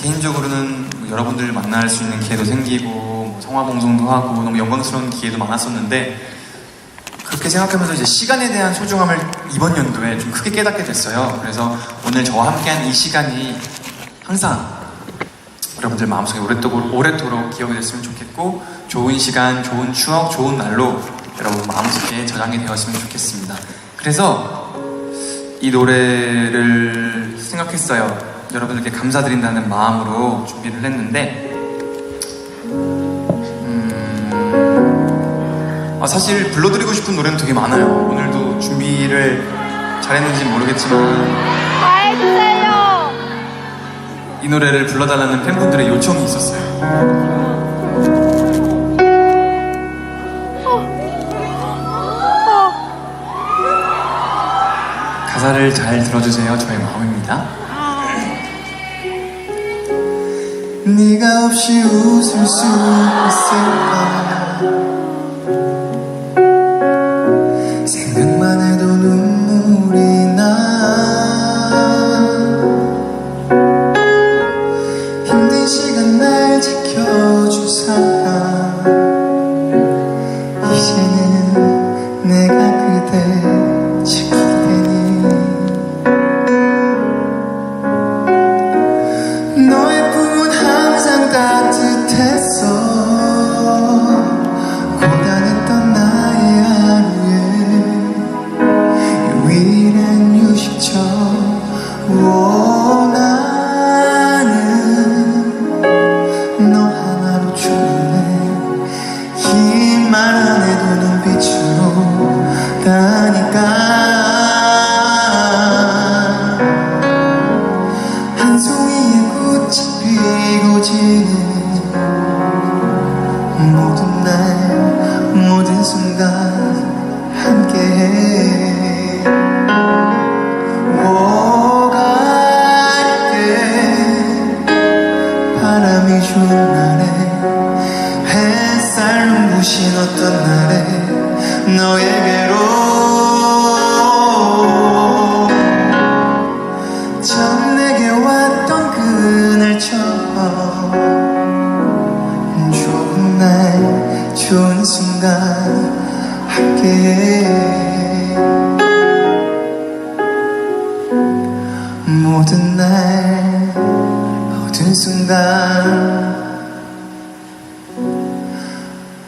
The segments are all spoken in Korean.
개인적으로는 뭐 여러분들 만날 수 있는 기회도 생기고 뭐 성화 방송도 하고 너무 영광스러운 기회도 많았었는데 그렇게 생각하면서 이제 시간에 대한 소중함을 이번 연도에 좀 크게 깨닫게 됐어요. 그래서 오늘 저와 함께한 이 시간이 항상 여러분들 마음속에 오랫도록, 오랫도록 기억이 됐으면 좋겠고 좋은 시간, 좋은 추억, 좋은 날로 여러분 마음속에 저장이 되었으면 좋겠습니다. 그래서 이 노래를 생각했어요. 여러분들께 감사드린다는 마음으로 준비를 했는데 음, 아, 사실 불러드리고 싶은 노래는 되게 많아요. 오늘도 준비를 잘했는지 모르겠지만 다 해주세요. 이 노래를 불러달라는 팬분들의 요청이 있었어요. 가사를 잘 들어주세요. 저의 마음입니다. 네가 없이 웃을 수 있을까? 생각만 해도 눈물이 나. 힘든 시간 날 지켜줄 사 오, 나는 너 하나로 충분해 이말안 해도 눈빛으로 가니까. 한 송이의 꽃이 피고 지는 모든 날 모든 순간 바람이 좋은 날에 햇살 눈부신 어떤 날에 너에게로 처음 내게 왔던 그날처럼 좋은 날 좋은 순간 함께해 모든 날 순간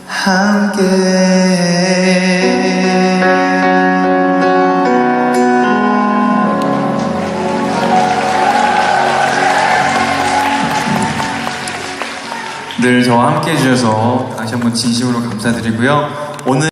함께 늘 저와 함께 해주셔서 다시 한번 진심으로 감사드리고요. 오늘